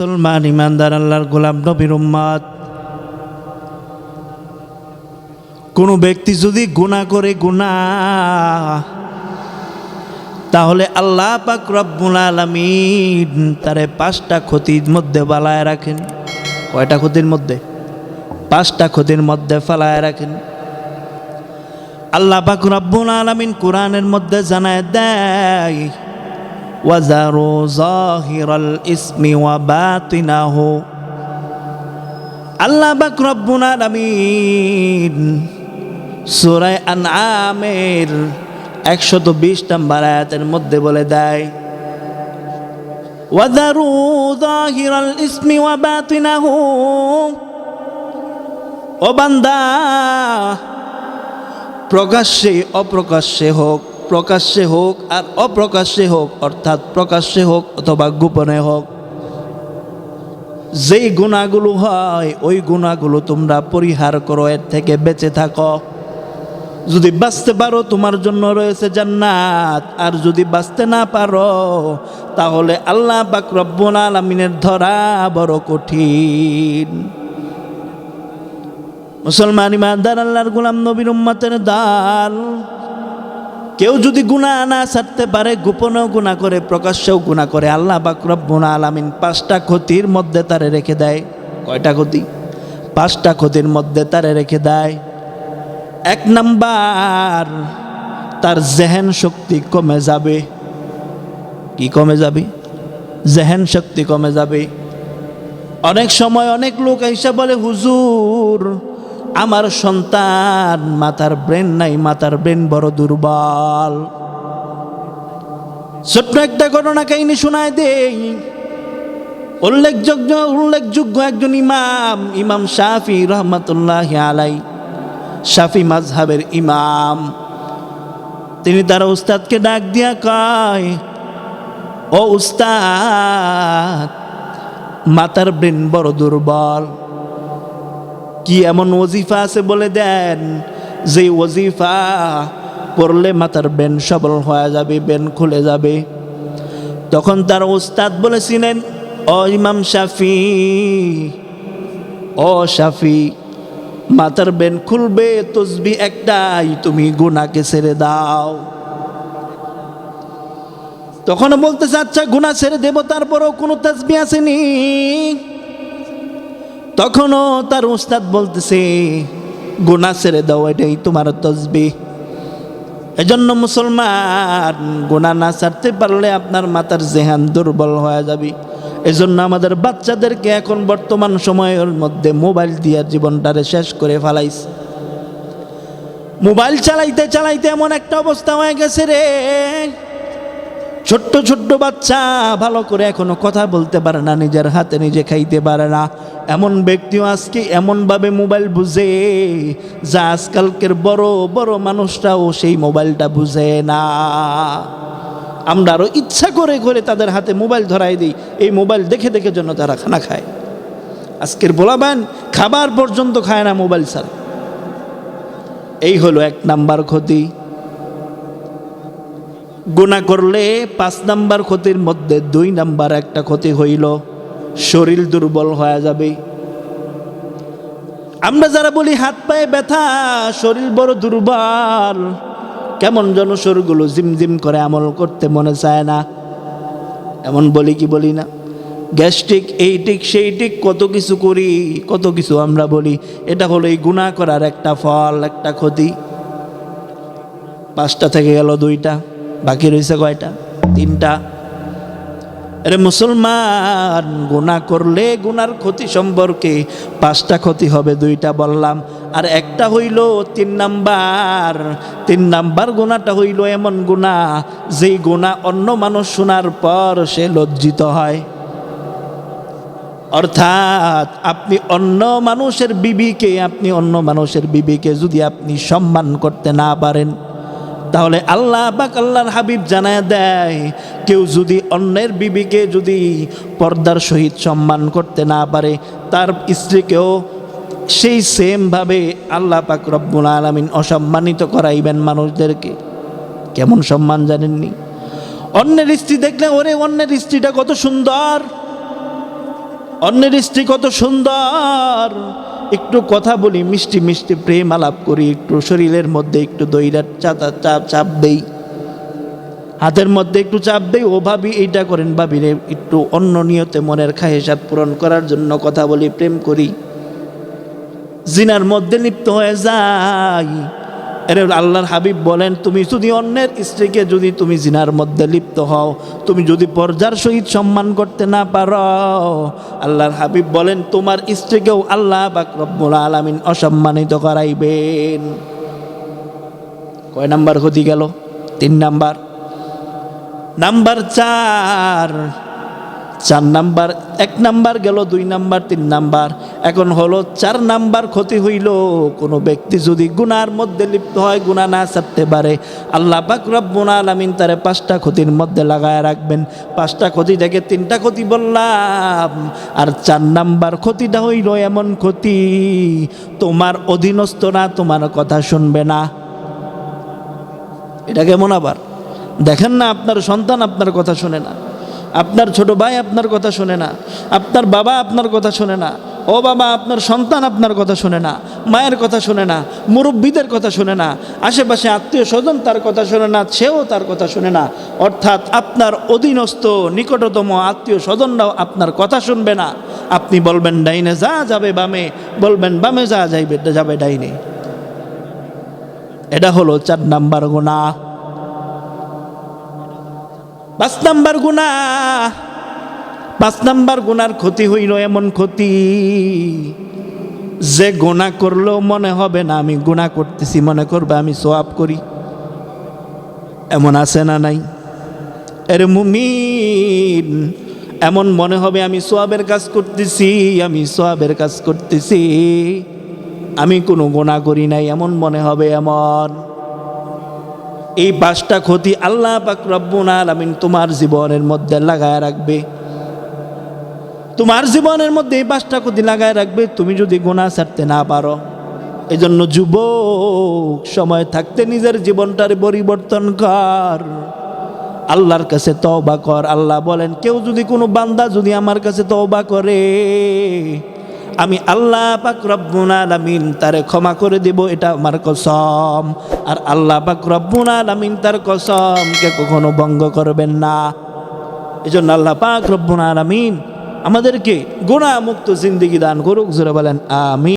মুসলমান, ইমানদার, আল্লাহর গোলাম, নবীর উম্মাদ। কোনো ব্যক্তি যদি গুনাহ করে গুনাহ, তাহলে আল্লাহ পাক রব্বুল আলামিন তারে পাঁচটা ক্ষতির মধ্যে বালায় রাখেন। কয়টা ক্ষতির মধ্যে? পাঁচটা ক্ষতির মধ্যে ফালায় রাখেন। আল্লাহ পাক রব্বুল আলামিন কোরআনের মধ্যে জানায় দেয় وذروا ظاهر الاسم وباطنه আল্লাহ পাক রব্বুল আলামিন সূরা আনআমের 120 নম্বর আয়াতের মধ্যে বলে দেয় وذروا ظاهر الاسم وباطنه ও বান্দা প্রকাশ্যে অপ্রকাশ্যে হোক প্রকাশ্যে হোক আর অপ্রকাশ্যে হোক, অর্থাৎ প্রকাশ্যে হোক অথবা গোপনে হোক, যেই গুণাগুলো হয়, ওই গুণাগুলো তোমরা পরিহার করো, এর থেকে বেঁচে থাকো। যদি বাঁচতে পারো, তোমার জন্য রয়েছে জান্নাত। আর যদি বাঁচতে না পারো, তাহলে আল্লাহ পাক রব্বুল আলামিনের ধরা বড় কঠিন। মুসলমান, ইমানদার, আল্লাহর গোলাম, নবীর উম্মতের দাল। কেউ যদি গুণা না ছাড়তে পারে, গোপনেও গুণা করে, প্রকাশ্যেও গুণা করে। আল্লাহ বাকরব্বুল আলামিন পাঁচটা ক্ষতির মধ্যে তারে রেখে দেয়। কয়টা ক্ষতি? পাঁচটা ক্ষতির মধ্যে তারে রেখে দেয়। এক নাম্বার, তার জেহেন শক্তি কমে যাবে। কি কমে যাবে? জেহেন শক্তি কমে যাবে। অনেক সময় অনেক লোক এসে বলে, হুজুর আমার সন্তান, মাতার ব্রেন নাই, মাতার ব্রেন বড় দুর্বল। ছোট্ট একটা ঘটনা কাহিনী শোনায় দেই। উল্লেখযোগ্য উল্লেখযোগ্য একজন ইমাম ইমাম শাফি রহমতুল্লাহ আলাই, শাফি মাজহাবের ইমাম। তিনি তার উস্তাদকে ডাক দিয়া কয়, ও উস্তাদ, মাতার ব্রেন বড় দুর্বল। কি এমন ওজিফা আছে বলে দেন? যে ওজিফা পড়লে মাতার বেন সবল হয়ে যাবে, বেন খুলে যাবে। তখন তার ওস্তাদ বলেছিলেন, ও ইমাম শাফি, ও শাফি মাতার বেন খুলবে, তসবি একটাই, তুমি গুনাকে ছেড়ে দাও। তখন বলতেছে আচ্ছা গুণা ছেড়ে দেব, তারপরও কোনো তসবি আসেনি? তখনও তার উস্তাদ বলতেছে গুণা ছেড়ে দাও, এটাই তোমার তসবি। এজন্য মুসলমান গুণা না ছাড়তে পারলে আপনার মাথার জেহান দুর্বল হয়ে যাবে। এজন্য আমাদের বাচ্চাদেরকে এখন বর্তমান সময়ের মধ্যে মোবাইল দিয়ে জীবনটারে শেষ করে ফেলাইছে। মোবাইল চালাইতে চালাইতে এমন একটা অবস্থা হয়ে গেছে রে। ছোট্ট ছোট্ট বাচ্চা ভালো করে এখনও কথা বলতে পারে না, নিজের হাতে নিজে খাইতে পারে না। এমন ব্যক্তিও আজকে এমনভাবে মোবাইল বুঝে যা আজকালকের বড় বড় মানুষরাও সেই মোবাইলটা বুঝে না। আমরা আরও ইচ্ছা করে করে তাদের হাতে মোবাইল ধরাই দিই, এই মোবাইল দেখে দেখে জন্য তারা খানা খায়। আজকের বলাবেন খাবার পর্যন্ত খায় না মোবাইল ছাড়া। এই হলো এক নাম্বার ক্ষতি। গুণা করলে পাঁচ নাম্বার ক্ষতির মধ্যে দুই নাম্বার একটা ক্ষতি হইল, শরীর দুর্বল হয়ে যাবে। আমরা যারা বলি হাত পায়ে ব্যথা, শরীর বড় দুর্বল, কেমন যেন শরীরগুলো জিমজিম করে আমল করতে মনে চায় না। এমন বলি কি বলি না? গ্যাস্ট্রিক এই টিক, সেই টিক, কত কিছু করি, কত কিছু আমরা বলি, এটা হলো এই গুণা করার একটা ফল, একটা ক্ষতি। পাঁচটা থেকে গেল দুইটা। বাকি রয়েছে কয়টা? তিনটা। আরে মুসলমান গুণা করলে গুনার ক্ষতি সম্পর্কে পাঁচটা ক্ষতি হবে, দুইটা বললাম। আর একটা হইল তিন নাম্বার। তিন নাম্বার গুণাটা হইল এমন গুণা যেই গুণা অন্য মানুষ শোনার পর সে লজ্জিত হয়। অর্থাৎ আপনি অন্য মানুষের বিবিকে, আপনি অন্য মানুষের বিবিকে যদি আপনি সম্মান করতে না পারেন তাহলে আল্লাহ বাক আল্লাহর হাবিব জানায় দেয়, কেউ যদি অন্যের বিবিকে যদি পর্দার সহিত সম্মান করতে না পারে, তার স্ত্রীকেও সেই সেমভাবে আল্লাহ পাক রব্বুল আলমিন অসম্মানিত করাইবেন মানুষদেরকে। কেমন সম্মান জানেননি? অন্যের স্ত্রী দেখলে, ওরে অন্যের স্ত্রীটা কত সুন্দর, অন্যের স্ত্রী কত সুন্দর। একটু কথা বলি, মিষ্টি মিষ্টি প্রেম আলাপ করি, একটু শরীরের মধ্যে একটু দইরার চাতা চাপ চাপ দেই। হাতের মধ্যে একটু চাপ দেই, ও ভাবি এইটা করেন ভাবি রে একটু অন্য নিয়তে মনের খাহেসাত পূরণ করার জন্য কথা বলি, প্রেম করি। জিনার মধ্যে লিপ্ত হয়ে যাই। এরে আল্লাহর হাবিব বলেন, তুমি যদি অন্যের স্ত্রীকে যদি তুমি জিনার মধ্যে লিপ্ত হও, তুমি যদি পর্যার সহিত সম্মান করতে না পারো। আল্লাহর হাবিব বলেন, তোমার স্ত্রীকেও আল্লাহ বাকরব্বুল আলামিন অসম্মানিত করাইবেন। কয় নাম্বার ক্ষতি গেল? তিন নাম্বার। নাম্বার চার। চার নাম্বার, এক নাম্বার গেল, দুই নাম্বার, তিন নাম্বার। এখন হলো চার নাম্বার ক্ষতি হইল, কোনো ব্যক্তি যদি গুনার মধ্যে লিপ্ত হয় গুণা না ছাড়তে পারে। আল্লাহ পাক রব্বুল তারে পাঁচটা ক্ষতির মধ্যে লাগায় রাখবেন। পাঁচটা ক্ষতি থেকে তিনটা ক্ষতি বললাম, আর চার নাম্বার ক্ষতিটা হইল এমন ক্ষতি, তোমার অধীনস্থ না, তোমার কথা শুনবে না। এটা কেমন আবার? দেখেন না, আপনার সন্তান আপনার কথা শোনে না। আপনার ছোট ভাই আপনার কথা শোনে না। আপনার বাবা আপনার কথা শোনে না। ও বাবা, আপনার সন্তান আপনার কথা শোনে না, মায়ের কথা শোনে না, মুরব্বীদের কথা শোনে না, আশেপাশে আত্মীয় স্বজন তার কথা শোনে না, সেও তার কথা শোনে না, অর্থাৎ আপনার অধীনস্থ, নিকটতম আত্মীয় স্বজনরাও আপনার কথা শুনবে না। আপনি বলবেন, ডাইনে যা যাবে বামে, বলবেন, বামে যা যাইবে, যাবে ডাইনে। এটা হলো চার নাম্বার গুণা পাঁচ নাম্বার গুণা পাঁচ নাম্বার গুনার ক্ষতি হইল এমন ক্ষতি যে গোনা করলেও মনে হবে না, আমি গুণা করতেছি, মনে করবে আমি সোয়াব করি। এমন আছে না নাই? এর মুমিন, এমন মনে হবে আমি সোয়াবের কাজ করতেছি, আমি সোয়াবের কাজ করতেছি। আমি কোনো গোনা করি নাই, এমন মনে হবে এমন। এই পাঁচটা ক্ষতি আল্লাহ পাক রব্বুল আলামিন তোমার জীবনের মধ্যে লাগায় রাখবে। তোমার জীবনের মধ্যে এই পাঁচটা ক্ষতি লাগায় রাখবে, তুমি যদি গোনা ছাড়তে না পারো। এই জন্য যুবক, সময় থাকতে নিজের জীবনটার পরিবর্তন কর। আল্লাহর কাছে তওবা কর। আল্লাহ বলেন, কেউ যদি কোনো বান্দা যদি আমার কাছে তওবা করে, আমি আল্লাহ পাক রব্বুল আলামিন তারে ক্ষমা করে দেব, এটা আমার কসম। আর আল্লাহ পাক রব্বুল আলামিন তার কসমকে কখনো ভঙ্গ করবেন না। এই জন্য আল্লাহ পাক রব্বুল আলামিন আমাদেরকে গুণামুক্ত জিন্দিগি দান করুক জোরা বলেন আমি